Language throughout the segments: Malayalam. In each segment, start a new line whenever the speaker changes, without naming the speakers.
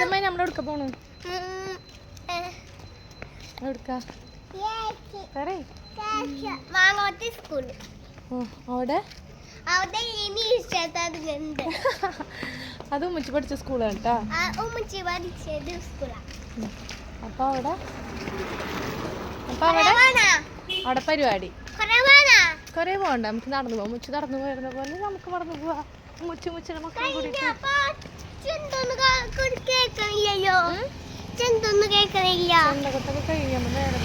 ആദ്യമായി നമ്മൾ എടുക്ക. പോണു അത് ഉമ്മച്ചി പഠിച്ച സ്കൂളാണ് കേട്ടോ
ഉമ്മച്ചി
അപ്പൊ അവിടെ? അപ്പൊ അവിടെ? അവിടെ പരിപാടി. കൊറേ പോകണ്ട. നമുക്ക് നടന്നു പോവാം. മുച്ച് നടന്നു പോയിരുന്ന പോലെ നമുക്ക് നടന്നു പോവാം. മുച്ചു മുച്ചിന്റെ മക്കളെ
ചെന്തൊന്ന് കേൾക്കണില്ലല്ലോ ചെന്തൊന്ന് കേൾക്കണില്ല
നമ്മൾ നേരം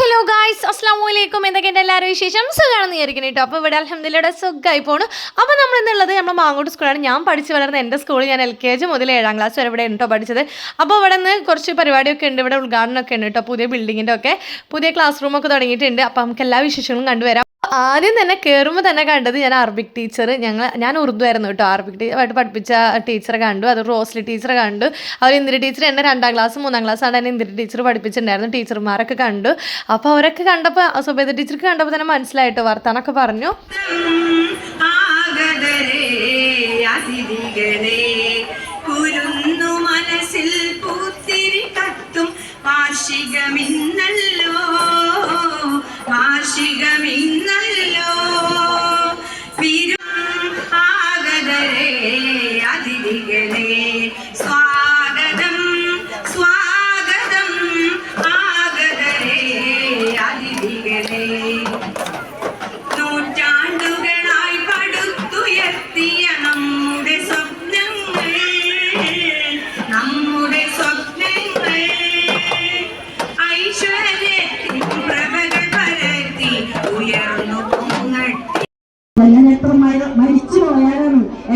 ഹലോ ഗായ്സ് അസ്സാം വലൈക്കും എന്തൊക്കെയുണ്ട് എല്ലാവരും വിശേഷം? സുഖമാണെന്ന് വിചാരിക്കണം കേട്ടോ. അപ്പോൾ ഇവിടെ അലഹമ്മദില്ലയുടെ സുഖമായി പോണു. അപ്പോൾ നമ്മൾ ഇന്നുള്ളത് നമ്മൾ മാങ്ങോട്ട് സ്കൂളാണ്. ഞാൻ പഠിച്ചു വളർന്ന എന്റെ സ്കൂളിൽ ഞാൻ എൽ കെ ജി മുതൽ ഏഴാം ക്ലാസ് വരെ ഇവിടെ ഉണ്ടോ പഠിച്ചത്. അപ്പോൾ ഇവിടെ നിന്ന് കുറച്ച് പരിപാടിയൊക്കെ ഉണ്ട്. ഇവിടെ ഉദ്ഘാടനമൊക്കെ ഉണ്ട് കേട്ടോ. പുതിയ ബിൽഡിങ്ങിന്റെ ഒക്കെ. പുതിയ ക്ലാസ് റൂമൊക്കെ തുടങ്ങിയിട്ടുണ്ട്. അപ്പോൾ നമുക്ക് എല്ലാ വിശേഷങ്ങളും കണ്ടുവരാം. ആദ്യം തന്നെ കയറുമ്പോൾ തന്നെ കണ്ടത് ഞാൻ അറബിക് ടീച്ചർ ഞങ്ങൾ ഞാൻ ഉറുദു ആയിരുന്നു കേട്ടോ. അറബിക് ടീച്ചർ ആയിട്ട് പഠിപ്പിച്ച ടീച്ചറെ കണ്ടു. അത് റോസ്ലി ടീച്ചറെ കണ്ടു. അവർ ഇന്ദിര ടീച്ചർ എന്നെ രണ്ടാം ക്ലാസ് മൂന്നാം ക്ലാസ് ആണ് എന്നെ ഇന്ദിര ടീച്ചർ പഠിപ്പിച്ചിട്ടുണ്ടായിരുന്നു ടീച്ചർമാരൊക്കെ കണ്ടു. അപ്പോൾ അവരൊക്കെ കണ്ടപ്പോൾ സുബേദ ടീച്ചർക്ക് കണ്ടപ്പോൾ തന്നെ മനസ്സിലായിട്ട് വർത്താനൊക്കെ പറഞ്ഞു.
മനസ്സിൽ പൂത്തിരി കത്തും. വാർഷികമിന്നല്ലോ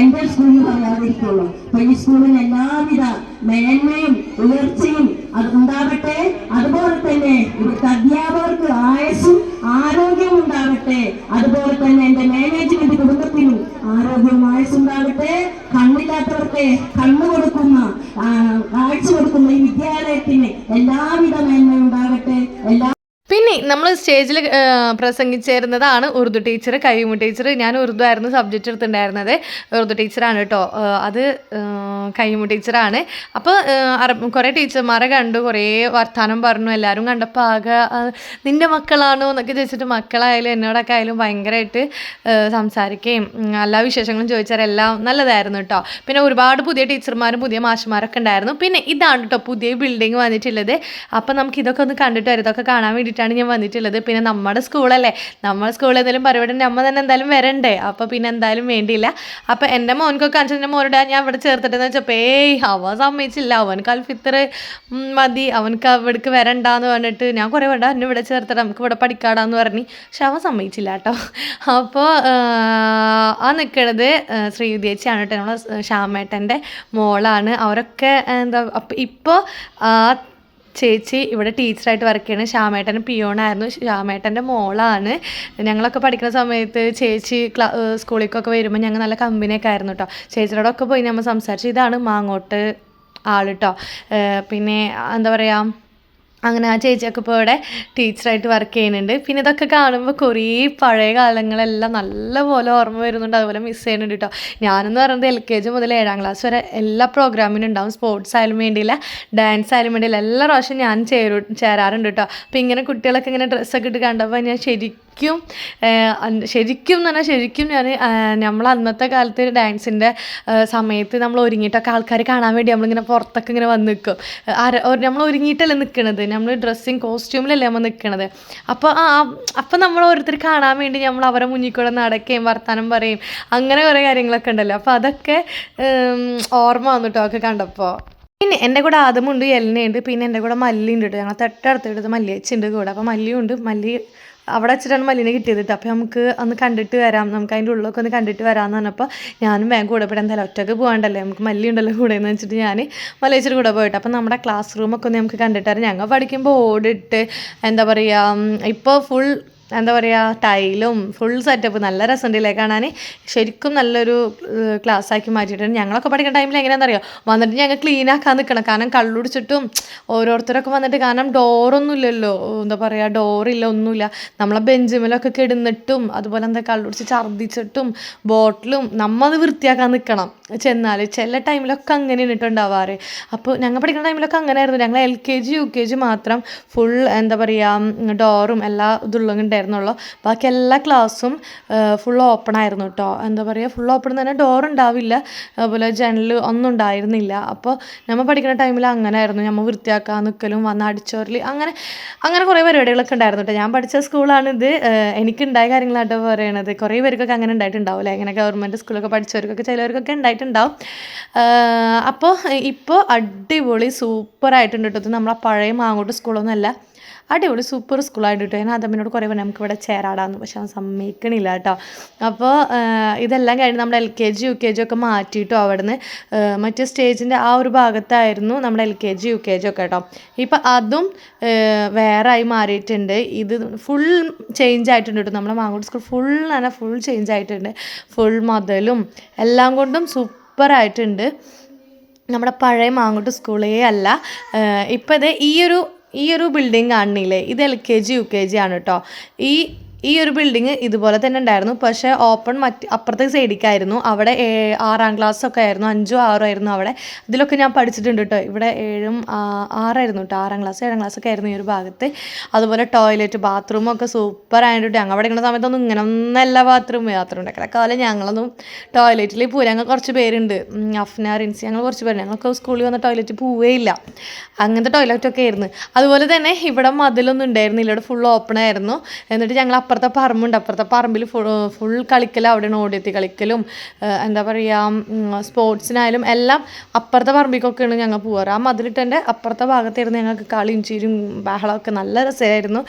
എന്റെ സ്കൂളിൽ പറയാതിരിക്കുള്ളൂ അപ്പൊ ഈ സ്കൂളിൽ എല്ലാവിധ മേന്മയും ഉയർച്ചയും അത് ഉണ്ടാകട്ടെ അതുപോലെ തന്നെ ഇവിടുത്തെ അധ്യാപകർക്ക്
സ്റ്റേജിൽ പ്രസംഗിച്ചിരുന്നതാണ് ഉറുദു ടീച്ചർ കയ്യുമു ടീച്ചർ ഞാൻ ഉറുദു ആയിരുന്നു സബ്ജക്റ്റ് എടുത്തിട്ടുണ്ടായിരുന്നത്. ഉറുദു ടീച്ചറാണ് കേട്ടോ അത് കയ്യുമു ടീച്ചറാണ് അപ്പോൾ കുറേ ടീച്ചർമാരെ കണ്ടു. കുറേ വർത്തമാനം പറഞ്ഞു. എല്ലാവരും കണ്ടപ്പോൾ ആകെ നിന്റെ മക്കളാണോ എന്നൊക്കെ ചോദിച്ചിട്ട് മക്കളായാലും എന്നോടൊക്കെ ആയാലും ഭയങ്കരമായിട്ട് സംസാരിക്കുകയും എല്ലാ വിശേഷങ്ങളും ചോദിച്ചാൽ എല്ലാം നല്ലതായിരുന്നു കേട്ടോ പിന്നെ ഒരുപാട് പുതിയ ടീച്ചർമാരും പുതിയ മാഷന്മാരൊക്കെ ഉണ്ടായിരുന്നു. പിന്നെ ഇതാണ് കേട്ടോ പുതിയ ബിൽഡിംഗ് വന്നിട്ടുള്ളത്. അപ്പം നമുക്ക് ഇതൊക്കെ ഒന്ന് കണ്ടിട്ട് വരും. ഇതൊക്കെ കാണാൻ വേണ്ടിയിട്ടാണ് ഞാൻ വന്നിട്ടുള്ളത്. പിന്നെ നമ്മുടെ സ്കൂളല്ലേ? നമ്മൾ സ്കൂളിൽ എന്തെങ്കിലും പരിപാടി അമ്മ തന്നെ എന്തായാലും വരണ്ടേ? അപ്പോൾ പിന്നെ എന്തായാലും വേണ്ടിയില്ല. അപ്പോൾ എന്റെ മോനക്കൊക്കെ അച്ഛന്റെ മോനോട് ഞാൻ ഇവിടെ ചേർത്തിട്ടെന്ന് വെച്ചപ്പോൾ ഏയ് അവൻ സമ്മതിച്ചില്ല. അവനക്ക് അൽഫിത്തർ മതി. അവനക്ക് അവിടേക്ക് വരണ്ടാന്ന് പറഞ്ഞിട്ട് ഞാൻ കുറേ വേണ്ട എന്നെ ഇവിടെ ചേർത്തിട്ട് നമുക്ക് ഇവിടെ പഠിക്കാടാന്ന് പറഞ്ഞു. പക്ഷെ അവൻ സമ്മതിച്ചില്ല കേട്ടോ. അപ്പോൾ ആ നിൽക്കണത് ശ്രീവിദ്യേച്ചിയാണ് കേട്ടോ. നമ്മളെ ശ്യാമേട്ടന്റെ മോളാണ്. അവരൊക്കെ എന്താ ഇപ്പോൾ ചേച്ചി ഇവിടെ ടീച്ചറായിട്ട് വർക്ക് ചെയ്യുന്നത് ശ്യാമേട്ടൻ പിയോണായിരുന്നു ശ്യാമേട്ടന്റെ മോളാണ്. ഞങ്ങളൊക്കെ പഠിക്കുന്ന സമയത്ത് ചേച്ചി ക്ലാ സ്കൂളിലേക്കൊക്കെ വരുമ്പോൾ ഞങ്ങൾ നല്ല കമ്പനിയൊക്കെ ആയിരുന്നു കേട്ടോ ചേച്ചിയോടൊക്കെ പോയി നമ്മൾ സംസാരിച്ചു ഇതാണ് മാങ്ങോട്ട് ആൾ കേട്ടോ പിന്നെ എന്താ പറയുക അങ്ങനെ ആ ചേച്ചിയൊക്കെ ഇപ്പോൾ ഇവിടെ ടീച്ചറായിട്ട് വർക്ക് ചെയ്യുന്നുണ്ട്. പിന്നെ ഇതൊക്കെ കാണുമ്പോൾ കുറേ പഴയ കാലങ്ങളെല്ലാം നല്ലപോലെ ഓർമ്മ വരുന്നുണ്ട്. അതുപോലെ മിസ് ചെയ്യുന്നുണ്ട് കേട്ടോ ഞാനെന്ന് പറയുന്നത് എൽ കെ ജി മുതൽ ഏഴാം ക്ലാസ് വരെ എല്ലാ പ്രോഗ്രാമിനും ഉണ്ടാവും. സ്പോർട്സ് ആയാലും വേണ്ടിയില്ല ഡാൻസ് ആയാലും വേണ്ടിയില്ല. എല്ലാ പ്രാവശ്യം ഞാൻ ചേരു ചേരാറുണ്ട് കേട്ടോ അപ്പോൾ ഇങ്ങനെ കുട്ടികളൊക്കെ ഇങ്ങനെ ഡ്രസ്സൊക്കെ ഇട്ട് കണ്ടപ്പോൾ ഞാൻ ശരിക്കും അന്ന് ശരിക്കും എന്ന് പറഞ്ഞാൽ ശരിക്കും ഞാൻ നമ്മൾ അന്നത്തെ കാലത്ത് ഡാൻസിന്റെ സമയത്ത് നമ്മൾ ഒരുങ്ങിയിട്ടൊക്കെ ആൾക്കാർ കാണാൻ വേണ്ടി നമ്മളിങ്ങനെ പുറത്തൊക്കെ ഇങ്ങനെ വന്ന് നിൽക്കും നമ്മൾ ഒരുങ്ങിയിട്ടല്ലേ നിൽക്കണത് നമ്മൾ ഡ്രസ്സിങ് കോസ്റ്റ്യൂമിലല്ലേ നമ്മൾ നിൽക്കണത് അപ്പോൾ ആ അപ്പം നമ്മൾ ഓരോരുത്തർ കാണാൻ വേണ്ടി നമ്മൾ അവരെ മുന്നിൽ കൂടെ നടക്കുകയും വർത്തമാനം പറയും അങ്ങനെ കുറേ കാര്യങ്ങളൊക്കെ ഉണ്ടല്ലോ. അപ്പോൾ അതൊക്കെ ഓർമ്മ ഓർമ്മ വന്നിട്ടോ ഒക്കെ കണ്ടപ്പോൾ പിന്നെ എന്റെ കൂടെ ആദമുണ്ട് എല്ലിനുണ്ട് പിന്നെ എന്റെ കൂടെ മല്ലിയുണ്ട് കേട്ടോ. ഞങ്ങൾ തൊട്ടടുത്ത് മല്ലിയച്ചുണ്ട് കൂടെ. അപ്പോൾ മല്ലിയുണ്ട് മല്ലി അവിടെ വെച്ചിട്ടാണ് മല്ലിനെ കിട്ടിയത് കേട്ടോ അപ്പോൾ നമുക്ക് ഒന്ന് കണ്ടിട്ട് വരാം. നമുക്ക് അതിന്റെ ഉള്ളിലൊക്കെ ഒന്ന് കണ്ടിട്ട് വരാമെന്ന് പറഞ്ഞപ്പോൾ ഞാനും വേഗം കൂടെ പോയിട്ട് എന്തായാലും ഒറ്റയ്ക്ക് പോകണ്ടല്ലേ നമുക്ക് മല്ലി ഉണ്ടല്ലോ കൂടെ എന്ന് വെച്ചിട്ട് ഞാൻ മല്ലിച്ചിട്ട് കൂടെ പോയിട്ട്. അപ്പോൾ നമ്മുടെ ക്ലാസ് റൂമൊക്കെ ഒന്ന് നമുക്ക് കണ്ടിട്ട് വരാം. ഞങ്ങൾ പഠിക്കുമ്പോൾ ഓടിട്ട് എന്താ പറയുക ഇപ്പോൾ ഫുൾ എന്താ പറയുക ടൈലും ഫുൾ സെറ്റപ്പ് നല്ല രസമുണ്ടല്ലേ കാണാൻ? ശരിക്കും നല്ലൊരു ക്ലാസ് ആക്കി മാറ്റിയിട്ടുണ്ട്. ഞങ്ങളൊക്കെ പഠിക്കുന്ന ടൈമിൽ എങ്ങനെയാണെന്ന് അറിയോ വന്നിട്ട് ഞങ്ങൾ ക്ലീൻ ആക്കാൻ നിൽക്കണം കാരണം കള്ളുടിച്ചിട്ടും ഓരോരുത്തരൊക്കെ വന്നിട്ട് കാരണം ഡോറൊന്നും ഇല്ലല്ലോ എന്താ പറയുക ഡോറില്ല ഒന്നുമില്ല. നമ്മളെ ബെഞ്ചുമലൊക്കെ കിടന്നിട്ടും അതുപോലെ എന്താ കള്ളുടിച്ച് ഛർദ്ദിച്ചിട്ടും ബോട്ടിലും നമ്മത് വൃത്തിയാക്കാൻ നിൽക്കണം ചെന്നാൽ ചില ടൈമിലൊക്കെ അങ്ങനെ ഇട്ടിട്ടുണ്ടാവാറ് അപ്പോൾ ഞങ്ങൾ പഠിക്കുന്ന ടൈമിലൊക്കെ അങ്ങനെ ആയിരുന്നു ഞങ്ങൾ L K G U K G മാത്രം ഫുൾ എന്താ പറയുക ഡോറും എല്ലാ ഇതുള്ളതും ഉണ്ടായിരുന്നുള്ളൂ. ബാക്കി എല്ലാ ക്ലാസ്സും ഫുൾ ഓപ്പൺ ആയിരുന്നു കേട്ടോ എന്താ പറയുക ഫുൾ ഓപ്പൺ തന്നെ ഡോർ ഉണ്ടാവില്ല. അതുപോലെ ജനൽ ഒന്നും ഉണ്ടായിരുന്നില്ല. അപ്പോൾ നമ്മൾ പഠിക്കുന്ന ടൈമിൽ അങ്ങനെ ആയിരുന്നു നമ്മൾ വൃത്തിയാക്കാൻ നിൽക്കലും വന്ന് അടിച്ചോറിൽ അങ്ങനെ അങ്ങനെ കുറേ പരിപാടികളൊക്കെ ഉണ്ടായിരുന്നു കേട്ടോ ഞാൻ പഠിച്ച സ്കൂളാണിത് എനിക്കുണ്ടായ കാര്യങ്ങളാട്ടോ പറയണത്. കുറേ പേർക്കൊക്കെ അങ്ങനെ ഉണ്ടായിട്ടുണ്ടാവില്ല ഇങ്ങനെ ഗവൺമെന്റ് സ്കൂളൊക്കെ പഠിച്ചവർക്കൊക്കെ ചിലവർക്കൊക്കെ ഉണ്ടായിട്ടുണ്ടാവും. അപ്പോൾ ഇപ്പോൾ അടിപൊളി സൂപ്പറായിട്ടുണ്ട് കേട്ടോ നമ്മളെ പഴയ മാങ്ങോട്ട് സ്കൂളൊന്നുമല്ല അടിപൊളി സൂപ്പർ സ്കൂളായിട്ട് കിട്ടും ഞാൻ അതമ്മിനോട് കുറേ പറഞ്ഞു നമുക്ക് ഇവിടെ ചേരാടാന്ന്. പക്ഷെ അവൻ സമ്മതിക്കണില്ല കേട്ടോ. അപ്പോൾ ഇതെല്ലാം കഴിഞ്ഞ് നമ്മുടെ L K G U K G ഒക്കെ മാറ്റിയിട്ടും അവിടുന്ന്. മറ്റേ സ്റ്റേജിന്റെ ആ ഒരു ഭാഗത്തായിരുന്നു നമ്മുടെ L K G U K G ഒക്കെ കേട്ടോ. ഇപ്പം അതും വേറെ ആയി മാറിയിട്ടുണ്ട്. ഇത് ഫുൾ ചേഞ്ച് ആയിട്ടുണ്ട് കേട്ടോ. നമ്മുടെ മാങ്ങോട്ട് സ്കൂൾ ഫുൾ തന്നെ ഫുൾ ചേഞ്ച് ആയിട്ടുണ്ട്. ഫുൾ മുതലും എല്ലാം കൊണ്ടും സൂപ്പറായിട്ടുണ്ട് നമ്മുടെ പഴയ മാങ്ങോട്ട് സ്കൂളേ അല്ല. ഇപ്പോൾ ഇത് ഈ ഒരു ഈ ഒരു ബിൽഡിംഗ് കാണുന്നില്ലേ? ഇത് L K G U K G ആണ് കേട്ടോ ഈ ഈ ഒരു ബിൽഡിങ് ഇതുപോലെ തന്നെ ഉണ്ടായിരുന്നു. പക്ഷേ ഓപ്പൺ മറ്റ് അപ്പുറത്തെ സൈഡിക്കായിരുന്നു അവിടെ ആറാം ക്ലാസ് ഒക്കെ ആയിരുന്നു. അഞ്ചും ആറും ആയിരുന്നു അവിടെ. ഇതിലൊക്കെ ഞാൻ പഠിച്ചിട്ടുണ്ട് കേട്ടോ ഇവിടെ ഏഴും ആറായിരുന്നു കേട്ടോ ആറാം ക്ലാസ് ഏഴാം ക്ലാസ് ഒക്കെ ആയിരുന്നു ഈ ഒരു ഭാഗത്ത്. അതുപോലെ ടോയ്ലറ്റ് ബാത്റൂം ഒക്കെ സൂപ്പർ ആയിട്ട് ഞങ്ങൾ പഠിക്കുന്ന സമയത്തൊന്നും ഇങ്ങനെ ഒന്നല്ല ബാത്റൂം ബാത്റൂം ഉണ്ടാക്കുന്ന കാലം ഞങ്ങളൊന്നും ടോയ്ലറ്റിൽ പോയി. ഞങ്ങൾ കുറച്ച് പേരുണ്ട്. അഫ്ന റിൻസി ഞങ്ങൾ കുറച്ച് പേര് ഞങ്ങൾക്ക് സ്കൂളിൽ വന്ന ടോയ്ലറ്റ് പോവേ ഇല്ല. അങ്ങനത്തെ ടോയ്ലറ്റൊക്കെ ആയിരുന്നു. അതുപോലെ തന്നെ ഇവിടെ മതിലൊന്നും ഉണ്ടായിരുന്നില്ല. ഇവിടെ ഫുൾ ഓപ്പൺ ആയിരുന്നു. എന്നിട്ട് ഞങ്ങൾ അപ്പുറത്തെ പറമ്പുണ്ട്. അപ്പുറത്തെ പറമ്പിൽ ഫുൾ കളിക്കലും അവിടെയാണ് ഓടിയെത്തി കളിക്കലും. എന്താ പറയുക സ്പോർട്സിനായാലും എല്ലാം അപ്പുറത്തെ പറമ്പിക്കൊക്കെയാണ് ഞങ്ങൾ പോവാറ്. ആ മതിലിട്ടന്റെ അപ്പുറത്തെ ഭാഗത്തായിരുന്നു ഞങ്ങൾക്ക് കളിയും ചിരിയും ബഹളമൊക്കെ നല്ല രസമായിരുന്നു.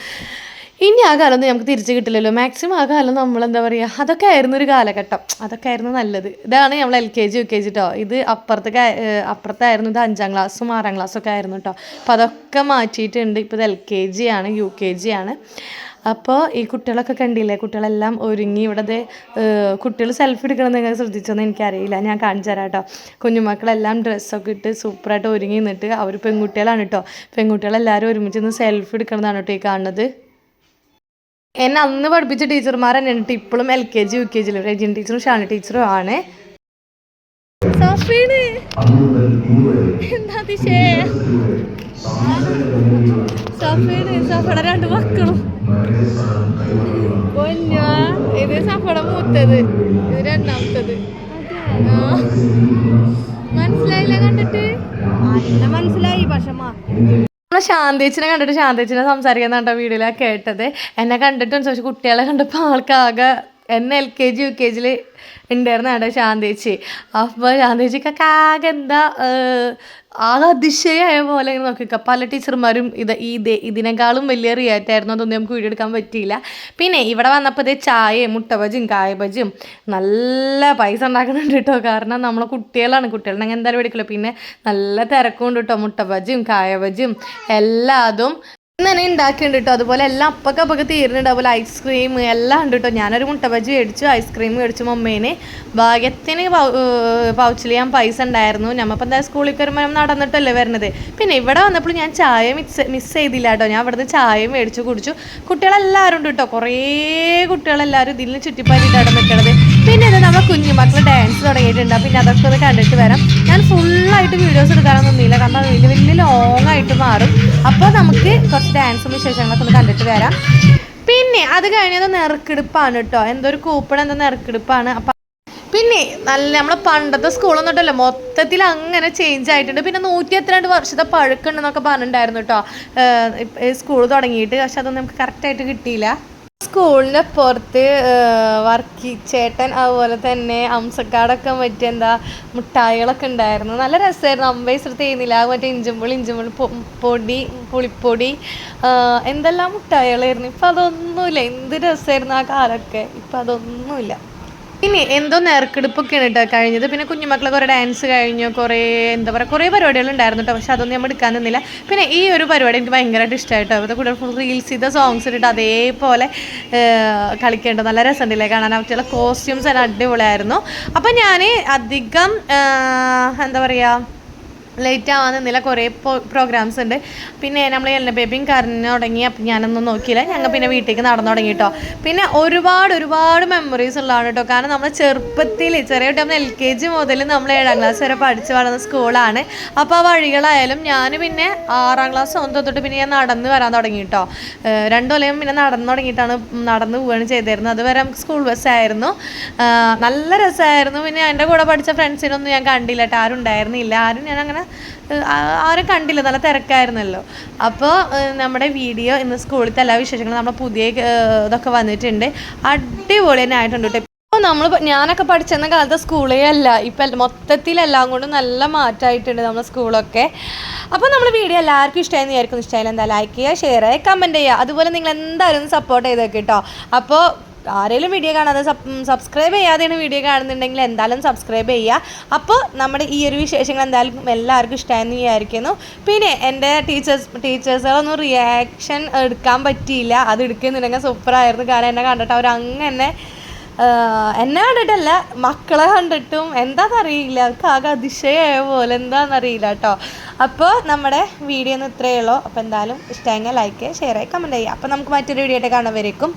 ഇനി ആ കാലം നമുക്ക് തിരിച്ചു കിട്ടില്ലല്ലോ. മാക്സിമം ആ കാലം നമ്മൾ എന്താ പറയുക അതൊക്കെ ആയിരുന്നു ഒരു കാലഘട്ടം. അതൊക്കെ ആയിരുന്നു നല്ലത്. ഇതാണ് നമ്മൾ L K G U K G കേട്ടോ ഇത് അപ്പുറത്തെ അപ്പുറത്തായിരുന്നു ഇത് അഞ്ചാം ക്ലാസ്സും ആറാം ക്ലാസ്സും ഒക്കെ ആയിരുന്നു കേട്ടോ അപ്പോൾ അതൊക്കെ മാറ്റിയിട്ടുണ്ട്. ഇപ്പോൾ ഇത് എൽ കെ ജി ആണ് യു കെ ജി ആണ്. അപ്പോൾ ഈ കുട്ടികളൊക്കെ കണ്ടില്ലേ? കുട്ടികളെല്ലാം ഒരുങ്ങി ഇവിടെ കുട്ടികൾ സെൽഫി എടുക്കണം നിങ്ങൾ ശ്രദ്ധിച്ചോന്ന് എനിക്കറിയില്ല. ഞാൻ കാണിച്ചു തരാം കേട്ടോ. കുഞ്ഞുമക്കളെല്ലാം ഡ്രസ്സൊക്കെ ഇട്ട് സൂപ്പറായിട്ട് ഒരുങ്ങി നിന്നിട്ട് അവർ പെൺകുട്ടികളാണ് കേട്ടോ. പെൺകുട്ടികളെല്ലാവരും ഒരുമിച്ച് നിന്ന് സെൽഫി എടുക്കണതാണ് കേട്ടോ ഈ കാണുന്നത്. എന്നെ അന്ന് പഠിപ്പിച്ച ടീച്ചർമാർ തന്നെയാണ് ഇപ്പോഴും L K G U K ജിയിലും Rajin ടീച്ചറും ഷാന ടീച്ചറും ആണ്. സഫീണ് എന്താ അതിശേ? സഫീണ് സഫട രണ്ട് മക്കളും. പൊന്ന ഇത് സഫട മൂത്തത്. ഇത് രണ്ടാമത്തത്. മനസ്സിലായില്ല കണ്ടിട്ട്? മനസ്സിലായി പക്ഷെ നമ്മളെ ശാന്തേച്ചിനെ കണ്ടിട്ട് ശാന്തേച്ചിനെ സംസാരിക്കുന്ന കണ്ടോ വീഡിയോയിലാണ് കേട്ടത്. എന്നെ കണ്ടിട്ടും ചോദിച്ചു കുട്ടികളെ കണ്ടപ്പോൾ ആൾക്കാകെ എന്നെ L K G U K ജിയിൽ ഉണ്ടായിരുന്നു കേട്ടോ ശാന്തേച്ചി. അപ്പോൾ ശാന്തേച്ചിക്കൊക്കെ ആകെ എന്താ ആകെ അതിശയമായ പോലെ ഇങ്ങനെ നോക്കിക്ക. പല ടീച്ചർമാരും ഇത് ഈ ഇതിനേക്കാളും വലിയ റിയാക്റ്റ് ആയിരുന്നു അതൊന്നും നമുക്ക് വീഡിയോ എടുക്കാൻ പറ്റിയില്ല. പിന്നെ ഇവിടെ വന്നപ്പോൾ ഇതേ ചായയും മുട്ടബജിയും കായബജിയും നല്ല പൈസ ഉണ്ടാക്കുന്നുണ്ട് കേട്ടോ. കാരണം നമ്മളെ കുട്ടികളാണ്. കുട്ടികളെ അങ്ങനെ എന്തായാലും എടുക്കില്ല പിന്നെ നല്ല തിരക്കുണ്ട് കേട്ടോ. മുട്ടബജിയും കായബജിയും എല്ലാതും ഇന്ന് തന്നെ ഉണ്ടാക്കിയിട്ടുണ്ട് കേട്ടോ അതുപോലെ എല്ലാം അപ്പൊക്കെ അപ്പൊക്കെ തീരുന്നുണ്ട്. അതുപോലെ ഐസ്ക്രീം എല്ലാം ഉണ്ട് കേട്ടോ ഞാനൊരു മുട്ട ബജി മേടിച്ചു. ഐസ്ക്രീം മേടിച്ചു മമ്മേന്. ഭാഗ്യത്തിന് പൗച്ചിൽ ഞാൻ പൈസ ഉണ്ടായിരുന്നു നമ്മപ്പോൾ എന്താ സ്കൂളിൽ വരുമ്പോൾ നടന്നിട്ടല്ലേ വരുന്നത് പിന്നെ ഇവിടെ വന്നപ്പോൾ ഞാൻ ചായ മിസ് മിസ് ചെയ്തില്ല കേട്ടോ ഞാൻ ഇവിടുന്ന് ചായ മേടിച്ചു കുടിച്ചു. കുട്ടികളെല്ലാവരും ഉണ്ട് കേട്ടോ കുറേ കുട്ടികളെല്ലാവരും ഇതിൽ ചുറ്റിപ്പറ്റിയിട്ടാണ് നിൽക്കണത് പിന്നെ ഇത് കുഞ്ഞു മക്കൾ ഡാൻസ് തുടങ്ങിയിട്ടുണ്ട്. പിന്നെ അതൊക്കെ ഒന്ന് കണ്ടിട്ട് വരാം. ഞാൻ ഫുള്ളായിട്ട് വീഡിയോസ് എടുക്കാനൊന്നും നിന്നില്ല. കാരണം വലിയ വലിയ ലോങ് ആയിട്ട് മാറും. അപ്പോൾ നമുക്ക് കുറച്ച് ഡാൻസും വിശേഷങ്ങളൊക്കെ ഒന്ന് കണ്ടിട്ട് വരാം. പിന്നെ അത് കഴിഞ്ഞത് നെറുക്കെടുപ്പാണ് കേട്ടോ എന്തോ ഒരു കൂപ്പൺ എന്തോ നെറുക്കെടുപ്പാണ്. അപ്പം പിന്നെ നല്ല നമ്മളെ പണ്ടത്തെ സ്കൂളൊന്നും ഉണ്ടല്ലോ. മൊത്തത്തിൽ അങ്ങനെ ചേഞ്ച് ആയിട്ടുണ്ട്. പിന്നെ നൂറ്റി എത്രണ്ട് വർഷത്തെ പഴുക്കുണ്ടെന്നൊക്കെ പറഞ്ഞിട്ടുണ്ടായിരുന്നു കേട്ടോ സ്കൂൾ തുടങ്ങിയിട്ട്. പക്ഷെ അതൊന്നും നമുക്ക് കറക്റ്റായിട്ട് കിട്ടിയില്ല. സ്കൂളിന്റെ പുറത്ത് വർക്ക് ചേട്ടൻ അതുപോലെ തന്നെ അംസക്കാടൊക്കെ മറ്റേ എന്താ മുട്ടായികളൊക്കെ ഉണ്ടായിരുന്നു. നല്ല രസമായിരുന്നു. അമ്പൈസ് ചെയ്യുന്നില്ല മറ്റേ ഇഞ്ചുമ്പുളി ഇഞ്ചുമ്പുളി പൊടി പുളിപ്പൊടി എന്തെല്ലാം മുട്ടായികളായിരുന്നു. ഇപ്പം അതൊന്നുമില്ല. എന്ത് രസമായിരുന്നു ആ കാലമൊക്കെ ഇപ്പം അതൊന്നുമില്ല. ഇനി എന്തോ നേർക്കെടുപ്പൊക്കെയാണ് കേട്ടോ കഴിഞ്ഞത്. പിന്നെ കുഞ്ഞുമക്കളെ കുറേ ഡാൻസ് കഴിഞ്ഞു കുറേ എന്താ പറയുക കുറേ പരിപാടികൾ ഉണ്ടായിരുന്നു കേട്ടോ. പക്ഷെ അതൊന്നും നമ്മൾ എടുക്കാൻ നിന്നില്ല. പിന്നെ ഈ ഒരു പരിപാടി എനിക്ക് ഭയങ്കരമായിട്ട് ഇഷ്ടമായിട്ടോ. അവരുടെ കൂടെ ഫുൾ റീൽസ് ചെയ്ത സോങ്സ് ഇട്ടിട്ട് അതേപോലെ കളിക്കേണ്ട നല്ല രസമുണ്ടല്ലേ കാണാൻ. അവറ്റുള്ള കോസ്റ്റ്യൂംസ് എല്ലാം അടിപൊളിയായിരുന്നു. അപ്പം ഞാൻ അധികം എന്താ പറയുക ലേറ്റ് ആവാതെ നില കുറേ പ്രോഗ്രാംസ് ഉണ്ട്. പിന്നെ നമ്മൾ എല്ലാം ബേബിയും കരഞ്ഞു തുടങ്ങി അപ്പം ഞാനൊന്നും നോക്കിയില്ല. ഞങ്ങൾ പിന്നെ വീട്ടിലേക്ക് നടന്നു തുടങ്ങി കേട്ടോ പിന്നെ ഒരുപാട് ഒരുപാട് മെമ്മറീസ് ഉള്ളതാണ് കേട്ടോ കാരണം നമ്മൾ ചെറുപ്പത്തിൽ ചെറിയ നമ്മൾ എൽ കെ ജി മുതൽ നമ്മൾ ഏഴാം ക്ലാസ് വരെ പഠിച്ച് വളർന്ന സ്കൂളാണ് അപ്പോൾ ആ വഴികളായാലും ഞാൻ പിന്നെ ആറാം ക്ലാസ് ഒന്നും തൊട്ട് പിന്നെ ഞാൻ നടന്ന് വരാൻ തുടങ്ങി കേട്ടോ രണ്ടു കൊല്ലം പിന്നെ നടന്നു തുടങ്ങിയിട്ടാണ് നടന്ന് പോവുകയാണ് ചെയ്തിരുന്നത്. അതുവരെ നമുക്ക് സ്കൂൾ ബസ്സായിരുന്നു നല്ല രസമായിരുന്നു പിന്നെ എന്റെ കൂടെ പഠിച്ച ഫ്രണ്ട്സിനൊന്നും ഞാൻ കണ്ടില്ല കേട്ടോ ആരും ഉണ്ടായിരുന്നില്ല. ആരും ഞാൻ അങ്ങനെ ആരും കണ്ടില്ല. നല്ല തിരക്കായിരുന്നല്ലോ. അപ്പോൾ നമ്മുടെ വീഡിയോ ഇന്ന് സ്കൂളിലത്തെ എല്ലാ വിശേഷങ്ങളും നമ്മൾ പുതിയ ഇതൊക്കെ വന്നിട്ടുണ്ട്. അടിപൊളി തന്നെ ആയിട്ടുണ്ട് കേട്ടോ. ഇപ്പോൾ നമ്മൾ ഞാനൊക്കെ പഠിച്ചിരുന്ന കാലത്ത് സ്കൂളേ അല്ല. ഇപ്പം മൊത്തത്തിൽ എല്ലാം കൊണ്ടും നല്ല മാറ്റമായിട്ടുണ്ട് നമ്മുടെ സ്കൂളൊക്കെ. അപ്പോൾ നമ്മൾ വീഡിയോ എല്ലാവർക്കും ഇഷ്ടമായി വിചാരിക്കുന്നു. ഇഷ്ടമായാലും എന്താ ലൈക്ക് ചെയ്യുക ഷെയർ ചെയ്യുക കമന്റ് ചെയ്യുക. അതുപോലെ നിങ്ങൾ എന്തായാലും സപ്പോർട്ട് ചെയ്തേക്ക് കേട്ടോ. അപ്പോൾ ആരെങ്കിലും വീഡിയോ കാണാതെ സബ്സ്ക്രൈബ് ചെയ്യാതെയാണ് വീഡിയോ കാണുന്നുണ്ടെങ്കിൽ എന്തായാലും സബ്സ്ക്രൈബ് ചെയ്യുക അപ്പോൾ നമ്മുടെ ഈ ഒരു വിശേഷങ്ങൾ എന്തായാലും എല്ലാവർക്കും ഇഷ്ടമായെന്ന് വിചാരിക്കുന്നു. പിന്നെ എന്റെ ടീച്ചേഴ്സ് ടീച്ചേഴ്സുകളൊന്നും റിയാക്ഷൻ എടുക്കാൻ പറ്റിയില്ല. അത് എടുക്കുന്നുണ്ടെങ്കിൽ സൂപ്പറായിരുന്നു കാരണം എന്നെ കണ്ടിട്ട് അവർ അങ്ങനെ എന്നെ കണ്ടിട്ടല്ല മക്കളെ കണ്ടിട്ടും എന്താണെന്നറിയില്ല അവർക്ക് ആകെ അതിശയമായ പോലെ എന്താണെന്നറിയില്ല കേട്ടോ അപ്പോൾ നമ്മുടെ വീഡിയോ ഒന്ന് ഇത്രയേ ഉള്ളൂ. അപ്പോൾ എന്തായാലും ഇഷ്ടമെങ്കിൽ ലൈക്ക് ഷെയർ ചെയ്യുക കമന്റ് ചെയ്യുക അപ്പോൾ നമുക്ക് മറ്റൊരു വീഡിയോ ആയിട്ട് കാണുന്നവരേക്കും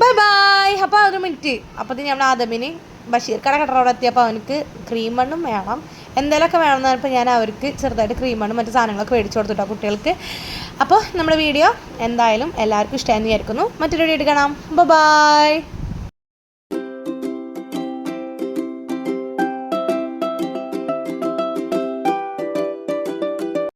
ബൈ ബൈ അപ്പോൾ ഒരു മിനിറ്റ് അപ്പോൾ നമ്മൾ ആദമിന് ബഷീർ കട കടറോടെ എത്തിയപ്പോൾ അവനക്ക് ക്രീം മണ്ണും വേണം. എന്തെങ്കിലുമൊക്കെ വേണം എന്ന് പറഞ്ഞപ്പോൾ ഞാൻ അവർക്ക് ചെറുതായിട്ട് ക്രീം മണ്ണും മറ്റു സാധനങ്ങളൊക്കെ മേടിച്ചു കൊടുത്തിട്ടോ കുട്ടികൾക്ക്. അപ്പോൾ നമ്മുടെ വീഡിയോ എന്തായാലും എല്ലാവർക്കും ഇഷ്ടമായെന്ന് വിചാരിക്കുന്നു. മറ്റൊരു വീഡിയോ ആയിട്ട് കാണാം. ബൈ